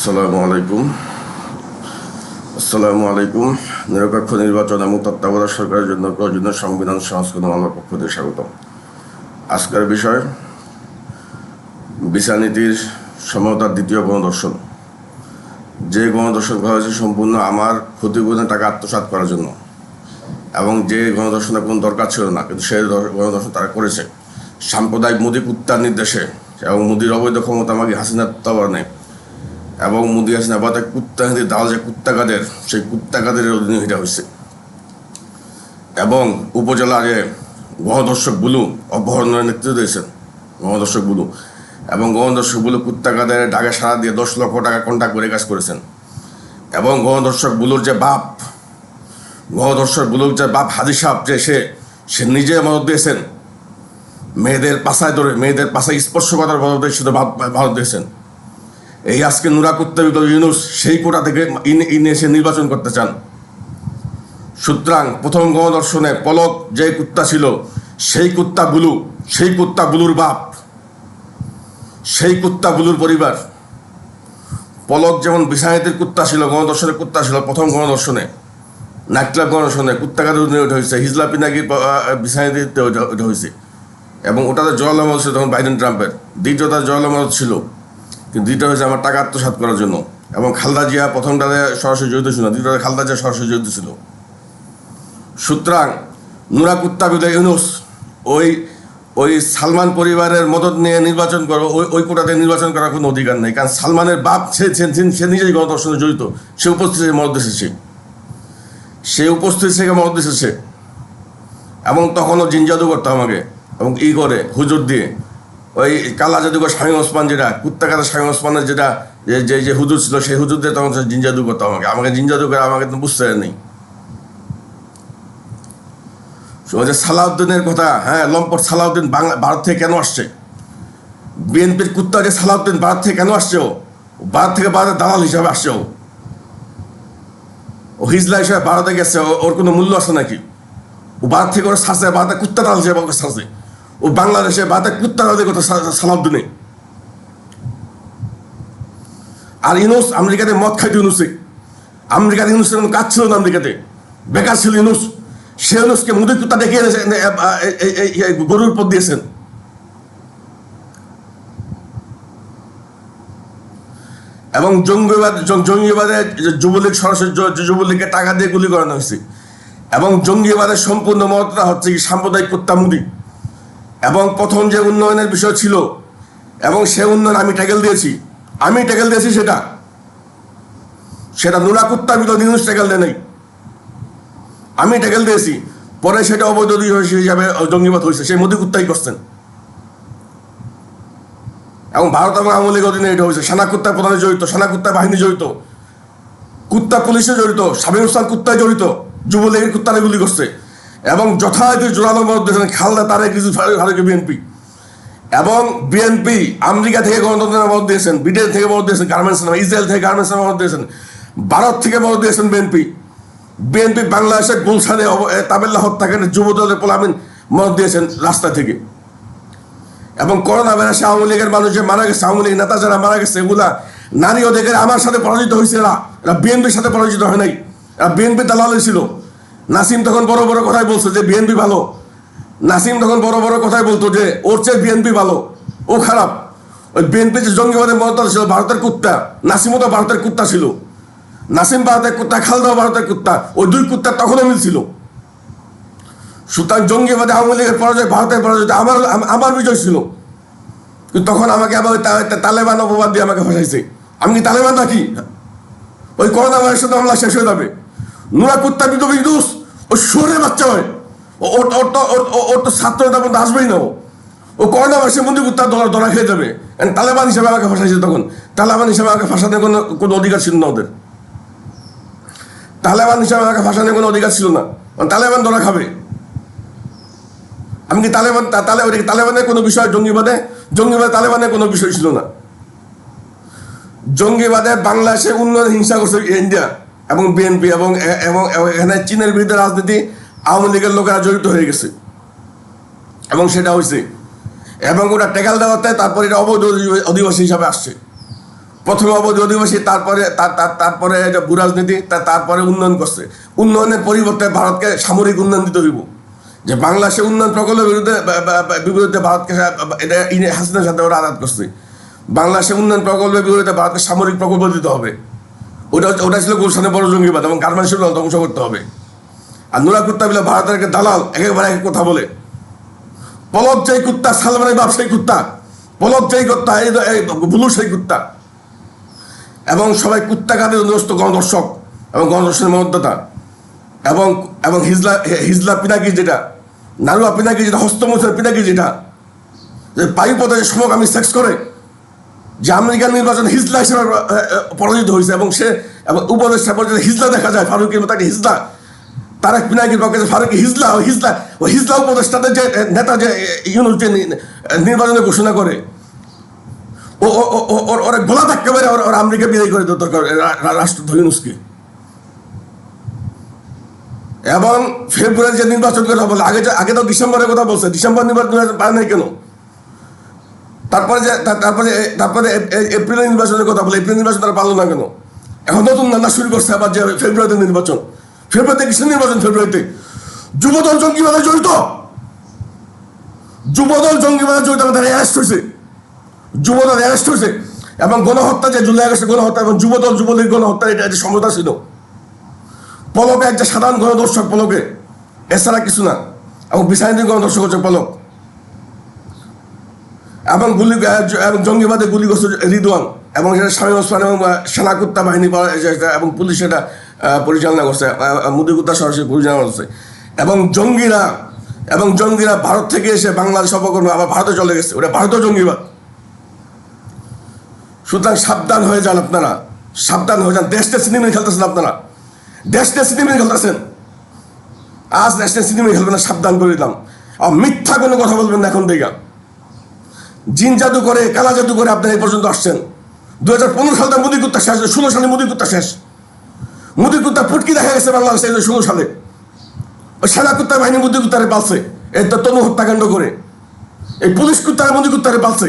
আসসালামু আলাইকুম। আসসালামু আলাইকুম। নিরপেক্ষ নির্বাচন এবং তত্ত্বাবধায়ক সরকারের জন্য প্রয়োজনীয় সংবিধান সংস্কৃত মামলার পক্ষ থেকে স্বাগতম। আজকের বিষয়, বিচার নীতির সমতার দ্বিতীয় গণদর্শন। যে গণদর্শন করা হয়েছে সম্পূর্ণ আমার ক্ষতিপূরণের টাকা আত্মসাৎ করার জন্য। এবং যে গণদর্শনের কোনো দরকার ছিল না, কিন্তু সেই গণদর্শন তারা করেছে। সাম্প্রদায়িক মোদী কুত্তার নির্দেশে এবং মোদীর অবৈধ ক্ষমতা আমাকে হাসিনার তত্ত্বাবধানে এবং মুদি হাসিনা বাদে কুত্তাহাতি দাল যে কুত্তাকাদের, সেই কুত্তাকাদের অধীনে এটা হয়েছে। এবং উপজেলা যে গণদর্শক বুলু অপহরণের নেতৃত্ব দিয়েছেন গণদর্শক বুলু। এবং গণদর্শক বুলু কুত্তাকাদের ডাকে সারা দিয়ে দশ লক্ষ টাকা কন্ট্যাক্ট করে কাজ করেছেন। এবং গণদর্শক বুলুর যে বাপ গণদর্শক বুলুর যে বাপ হাজি সাহেব যে সে সে নিজে মদত দিয়েছেন। মেয়েদের পাশায় ধরে, মেয়েদের পাশায় স্পর্শ করার মদত দিয়ে ভারত দিয়েছেন। এই আজকে নুরা কুত্তাবিত ইউনুস সেই কোটা থেকে ইন- এসে নির্বাচন করতে চান। সুতরাং প্রথম গণদর্শনে পলক যে কুত্তা ছিল, সেই কুত্তা বুলু, সেই কুত্তা বুলুর বাপ, সেই কুত্তা বুলুর পরিবার। পলক যেমন বিছানাতের কুত্তা ছিল, গণদর্শনের কুত্তা ছিল, প্রথম গণদর্শনে নাইট ক্লাব গণদর্শনে ওঠা হয়েছে, হিজলা পিনাকি বিছানাতে ওটা ওটা হয়েছে। এবং ওটাতে আমল ছিল তখন বাইডেন ট্রাম্পের। দ্বিতীয়টা জল আমল ছিল কিন্তু দ্বিতীয় হয়েছে আমার টাকা আত্মসাৎ করার জন্য। এবং খালদা জিয়া প্রথমটাতে সরাসরি জড়িত ছিল না দ্বিতীয়টা খালদা জিয়া সরাসরি জড়িত ছিল। সুতরাং নুরা কুত্তাবিদ ইউনুস ওই ওই সালমান পরিবারের মদত নিয়ে নির্বাচন করো, ওই ওই কোটাতে নির্বাচন করার কোনো অধিকার নেই। কারণ সালমানের বাপ সে, সে- সে- সে নিজেই গণদর্শনে জড়িত। সে উপস্থিত থেকে মদত এসেছে। সে উপস্থিত থেকে মদত এসেছে। এবং তখনও জিনজাদু করতো আমাকে, এবং ই করে, হুজুর দিয়ে। ওই কালা জাদুঘর শামীম ওসমান যেটা কুত্তাকাতা শামীম ওসমানের যেটা, যে যে হুজুর ছিল, সেই হুজুর দিয়ে তখন জিনজাদু করতো আমাকে। আমাকে জিনজাদু করে আমাকে তো বুঝতে নেই যে সালাউদ্দিনের কথা হ্যাঁ লম্পট সালাউদ্দিন বাংলা ভারত থেকে কেন আসছে? বিএনপির কুত্তা যে সালাউদ্দিন ভারত থেকে কেন আসছে ও? ভারত থেকে ভারতের দালাল হিসাবে আসছে ও। ও হিজলা হিসাবে ভারতে গেছে ওর কোনো মূল্য আছে নাকি? ও ভারত থেকে ওর শাসে ভারতে কুত্তা দাল হিসেবে ওকে শাসে ও বাংলাদেশে ভারতে কুত্তা দালের কথা সালাউদ্দিনে আর ইনুস আমেরিকাতে মদ খাইতে ইনুসে আমেরিকার ইনুসের কোনো কাজ ছিল না আমেরিকাতে। বেকার ছিল ইনুস সে ইনুসকে মুদি কুত্তা এ- গরুর পথ দিয়েছেন। এবং জঙ্গিবাদ জঙ্গিবাদে যুবলীগ সরাসরি যুবলীগকে টাকা দিয়ে গুলি করানো হয়েছে। এবং জঙ্গিবাদের সম্পূর্ণ মতটা হচ্ছে কি সাম্প্রদায়িক কুত্তামুদি এবং প্রথম যে উন্নয়নের বিষয় ছিল, এবং সে উন্নয়ন আমি ট্যাকেল দিয়েছি। আমি ট্যাকেল দিয়েছি সেটা। সেটা নুরা কুত্তা বিল নিউজ ট্যাকেল দেয় নাই। আমি ট্যাকেল দিয়েছি। পরে সেটা অবৈধ হিসাবে জঙ্গিবাদ হয়েছে সেই মোদী কুত্তাই করছেন। এবং ভারত এবং আওয়ামী লীগ অধীনে এটা হয়েছে সেনা কুত্তা প্রধানে জড়িত, সেনা কুত্তা বাহিনী জড়িত। কুত্তা পুলিশে জড়িত সাবির হোসেন কুত্তায় জড়িত। যুবলীগের কুত্তারে গুলি করছে। এবং যথাযথ জোরালো দিয়েছেন খালদা তারে কিছু ভারতীয় বিএনপি। এবং বিএনপি আমেরিকা থেকে গণতন্ত্রের মত দিয়েছেন, ব্রিটেন থেকে মত দিয়েছেন, গার্মেন্টস ইসরায়েল থেকে গার্মেন্টসের মত দিয়েছেন, ভারত থেকে মত দিয়েছেন বিএনপি। বিএনপি বাংলাদেশের গুলশানে তাবেল্লা হত্যাকাণ্ডে যুবদলের পোলামিন মত দিয়েছেন রাস্তা থেকে। এবং করোনা ভাইরাসে আওয়ামী লীগের মানুষ যে মারা গেছে, আওয়ামী লীগ নেতা যারা মারা গেছে, এগুলা নারী অধিকার আমার সাথে পরাজিত হয়েছে এরা। বিএনপির সাথে পরাজিত হয় নাই। এরা বিএনপি দালাল ছিল। নাসিম তখন বড় বড় কথাই বলছে যে, বিএনপি ভালো। নাসিম তখন বড় বড় কথাই বলতো যে, ওর চেয়ে বিএনপি ভালো। ও খারাপ। ওই বিএনপি যে জঙ্গিবাদের মদত ছিল, ভারতের কুত্তা। নাসিমও তো ভারতের কুত্তা ছিল। নাসিম ভারতের কুত্তা, খালদাও ভারতের কুত্তা। ওই দুই কুত্তার তখনও মিল ছিল। সুতরাং জঙ্গিবাদে আওয়ামী লীগের পরাজয়, ভারতের পরাজয় আমার আমার বিজয় ছিল। কিন্তু তখন আমাকে আবার ওই তালেবান অপবাদ দিয়ে আমাকে ফাঁসাইছে। আমি কি তালেবান নাকি? ওই করোনা ভাইরাসের মামলা শেষ হয়ে যাবে। নুরা কুত্তা বিদ্যুৎ ও সুরের বাচ্চা হয়। ওর ওর তো ওর- ওর- ওর ছাত্র নেতা পর্যন্ত আসবেই না ও। করোনা ভাইরাসের মন্দির কুত্তা ধরা ধরা খেয়ে যাবে। তালেবান হিসেবে আমাকে ফাঁসাইছে তখন। তালেবান হিসেবে আমাকে ফাঁসানোর কোনো কোনো অধিকার ছিল না ওদের। তালেবান হিসেবে আমাকে ফাঁসানোর কোনো অধিকার ছিল না। তালেবান ধরা খাবে। আমি কি তালেবান তালে তালেবানের কোনো বিষয় জঙ্গিবাদে জঙ্গিবাদে তালেবানের কোনো বিষয় ছিল না। জঙ্গিবাদে বাংলাদেশে উন্নয়ন হিংসা করছে ইন্ডিয়া। এবং বিএনপি এবং এবং এখানে চীনের বিরুদ্ধে রাজনীতি আওয়ামী লীগের লোকেরা জড়িত হয়ে গেছে। এবং সেটা হয়েছে এবং ওটা টেকাল দেওয়াতে তারপরে এটা অবৈধ অধিবাসী হিসাবে আসছে। প্রথমে অবধি অধিবাসী, তারপরে তার- তার- তারপরে এটা ভূরাজনীতি তারপরে উন্নয়ন করছে। উন্নয়নের পরিবর্তে ভারতকে সামরিক উন্নয়ন দিতে হইব। যে বাংলাদেশে উন্নয়ন প্রকল্পের বিরুদ্ধে বিরুদ্ধে ভারতকে এটা হাসিনার সাথে ওরা আঘাত করছে। বাংলাদেশে উন্নয়ন প্রকল্পের বিরুদ্ধে ভারতকে সামরিক প্রকল্প দিতে হবে। ওটা ওটা ছিল গুলশানে বড় জঙ্গিবাদ এবং গার্মেন্টসের ধ্বংস করতে হবে। আর নুরা কুত্তা বিলে ভারতের একটা দালাল একেবারে এক কথা বলে। পলব যেই কুত্তা সালমানের বাপ সেই কুত্তা। পলব যেই কুত্তা, এই বুলু সেই কুত্তা। এবং সবাই কুত্তা কাদের অনুরস্ত গণদর্শক এবং গণদর্শনের মহত্বতা এবং এবং হিজলা হিজলা পিনাকি যেটা, নারুয়া পিনাকি যেটা হস্তমোচের পিনাকি যেটা, যে পায়ুপথে সমকামী সেক্স করে যে আমেরিকান নির্বাচন হিজলা হিসেবে পরাজিত হয়েছে এবং সে, এবং উপদেষ্টা পর্যায়ে হিজলা দেখা যায়, ফারুকের একটা হিজলা। তারেক পিনাকির পক্ষে ফারুক হিজলা হিজলা ও হিজলা উপদেষ্টাদের যে নেতা যে ইউনুস যে নির্বাচনে ঘোষণা করে। ও ওর গোলা ধাক্কা মেরে ওরা আমেরিকা বিদায় করে দরকার রা- রা- রাষ্ট্রদ্রোহ ইউনুসকে। এবং ফেব্রুয়ারি যে নির্বাচন কথা বলে আগে আগে তো ডিসেম্বরের কথা বলছে, ডিসেম্বর নির্বাচন পায় নাই কেন? তারপরে যে তারপরে তারপরে এপ্রিলের নির্বাচনের কথা বলে, এপ্রিল নির্বাচন তারা পারল না কেন? এখন নতুন নানা শুরু করছে আবার যে ফেব্রুয়ারিতে নির্বাচন। ফেব্রুয়ারিতে কিসের নির্বাচন ফেব্রুয়ারিতে? যুবদল জঙ্গিবাদে জড়িত। যুবদল জঙ্গিবাদে জড়িত, আমাদের অ্যারেস্ট হয়েছে। যুবদল অ্যারেস্ট হয়েছে। এবং গণহত্যা যে জুলাই আগস্টে গণহত্যা এবং যুবদল যুবলীগ গণহত্যা, এটা একটা সমতা ছিল। পলকে একটা সাধারণ গণদর্শক পলকে, এছাড়া কিছু না। এবং বিচারিক গণদর্শক হচ্ছে পলক। এবং গুলি এবং জঙ্গিবাদে গুলি করছে রিদওয়ান এবং সেটা স্বামী ওসমান এবং সেনাকুত্তা বাহিনী এবং পুলিশ সেটা পরিচালনা করছে। মুদিকুত্তা সরাসরি পরিচালনা করছে। এবং জঙ্গিরা এবং জঙ্গিরা ভারত থেকে এসে বাংলাদেশ অপকর্মে, আবার ভারতে চলে গেছে। ওটা ভারতীয় জঙ্গিবাদ। সুতরাং সাবধান হয়ে যান আপনারা। সাবধান হয়ে যান। দেশটা সিনেমা খেলতেছেন আপনারা। দেশটা সিনেমা খেলতেছেন। আজ ন্যাশনাল সিনেমা খেলবেন না, সাবধান করে দিলাম। আর মিথ্যা কোনো কথা বলবেন না এখন দেখা জিন জাদু করে, কালা জাদু করে আপনারা এই পর্যন্ত আসছেন। দু হাজার পনেরো সালে মোদী কুত্তা শেষ ষোলো সালে মোদী কুত্তা শেষ। মোদী কুত্তা ফুটকি দেখা গেছে বাংলাদেশে ষোলো সালে। ওই সেনা কুত্তা বাহিনী মোদী কুত্তারে পালছে। এই তনু হত্যাকাণ্ড করে। এই পুলিশ কুত্তারে মোদী কুত্তারে পালছে।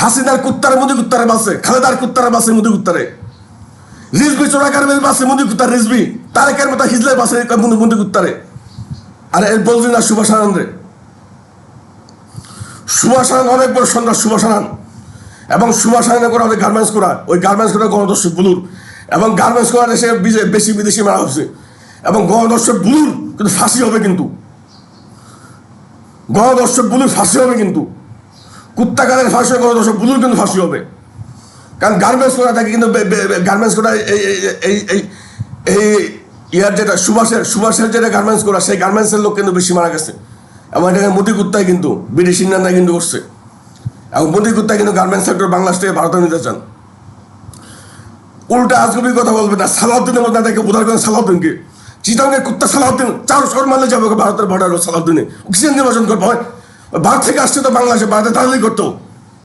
হাসিনার কুত্তারে মোদী কুত্তারে পালছে। খালেদার কুত্তারে পালছে মোদী কুত্তারে। রিজবি চোরাকার পালছে মোদী কুত্তার রিজবি তারেকের মতো হিজলে পালছে মোদী কুত্তারে। আর এর বলছি না সুভাষ আনন্দে সুভাষানন্দ অনেক বড় সন্ন্যাস সুভাষানন্দ এবং সুভাষানন্দ করা হবে গার্মেন্টস করা। ওই গার্মেন্টস করা গণদর্শক বুলুর। এবং গার্মেন্টস করা দেশে বেশি বিদেশি মারা হচ্ছে এবং গণদর্শক বুলুর কিন্তু ফাঁসি হবে কিন্তু। গণদর্শক বুলুর ফাঁসি হবে কিন্তু। কুত্তাকারের ফাঁসি হবে, গণদর্শক বুলুর কিন্তু ফাঁসি হবে। কারণ গার্মেন্টস করা থাকে কিন্তু গার্মেন্টস করা এই এই এই ইয়ার যেটা সুভাষের সুভাষের যেটা গার্মেন্টস করা, সেই গার্মেন্টসের লোক কিন্তু বেশি মারা গেছে। এবং এটাকে মোদি কুত্তায় কিন্তু, ব্রিটিশ ইন্ডিয়ানরা কিন্তু করছে। এবং মোদি কুত্তায় কিন্তু গার্মেন্টস সেক্টর বাংলাদেশ থেকে ভারতে নিতে চান। উল্টা আজগবি কথা বলবে না, সালাউদ্দিনের মধ্যে তাকে উদ্ধার করেন সালাউদ্দিনকে। চিতাঙ্গে কুত্তা সালাউদ্দিন চার শহর মানলে যাবে ভারতের বর্ডার সালাউদ্দিনে। অক্সিজেন নির্বাচন করব ভারত থেকে আসছে তো বাংলাদেশে, ভারতে তাহলেই করতো